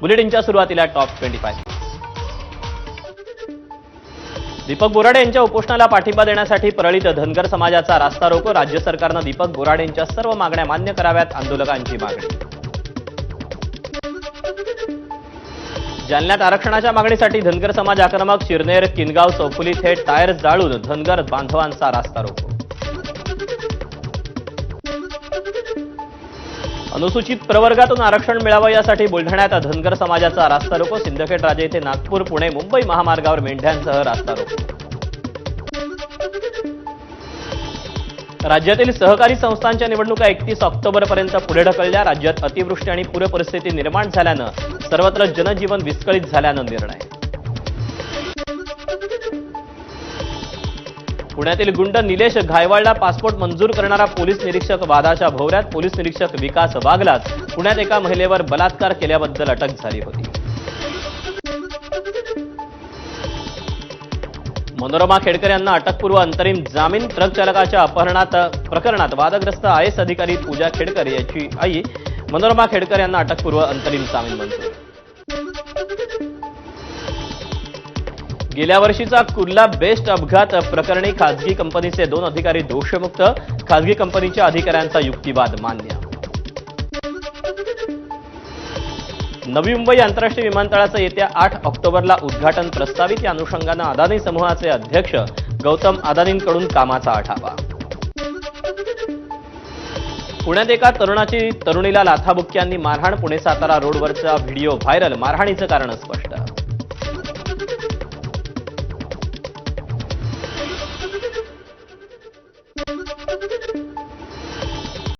बुलेटिनच्या सुरुवातीला top twenty five. Deepak Borade यांच्या उपोषणाला पाठिंबा देण्यासाठी परळीत धनगर समाजाचा रास्ता रोको राज्य सरकारनं दीपक बोराडे यांच्या सर्व मागण्या मान्य कराव्यात आंदोलकांची मागणी. जालन्यात आरक्षणाच्या मागणीसाठी धनगर समाज आक्रमक शिरनेर किनगाव चौफुली थेट टायर जाळून धनगर बांधवांचा रास्ता रोको. अनुसूचित प्रवर्गातून आरक्षण मिळावं यासाठी बुलढाण्यात धनगर समाजाचा रास्ता रोको. सिंदखेड राजे येथे नागपूर पुणे मुंबई महामार्गावर मेंढ्यांसह रास्ता रोको. राज्यातील सहकारी संस्थांच्या निवडणुका एकतीस ऑक्टोबरपर्यंत पुढे ढकलल्या. राज्यात अतिवृष्टी आणि पूरपरिस्थिती निर्माण झाल्यानं सर्वत्र जनजीवन विस्कळीत झाल्यानं निर्णय. पुण्यातील गुंड निलेश घायवाळला पासपोर्ट मंजूर करणारा पोलीस निरीक्षक वादाच्या भोवऱ्यात पोलीस निरीक्षक विकास वागलाच पुण्यात एका महिलेवर बलात्कार केल्याबद्दल अटक झाली होती. मनोरमा खेडकर यांना अटकपूर्व अंतरिम जामीन ट्रक चालकाच्या अपहरणात प्रकरणात वादग्रस्त आय एस अधिकारी पूजा खेडकर याची आई. मनोरमा खेडकर यांना अटकपूर्व अंतरिम जामीन मंजूर. गेल्या वर्षीचा कुर्ला बेस्ट अपघात प्रकरणी खासगी कंपनीचे दोन अधिकारी दोषमुक्त खासगी कंपनीच्या अधिकाऱ्यांचा युक्तिवाद मान्य. नवी मुंबई आंतरराष्ट्रीय विमानतळाचं येत्या आठ ऑक्टोबरला उद्घाटन प्रस्तावित. या अनुषंगानं अदानी समूहाचे अध्यक्ष गौतम अदानींकडून कामाचा आढावा. पुण्यात एका तरुणाची तरुणीला लाथाबुक्क्यांनी मारहाण पुणे सातारा रोडवरचा व्हिडिओ व्हायरल. मारहाणीचं कारण स्पष्ट.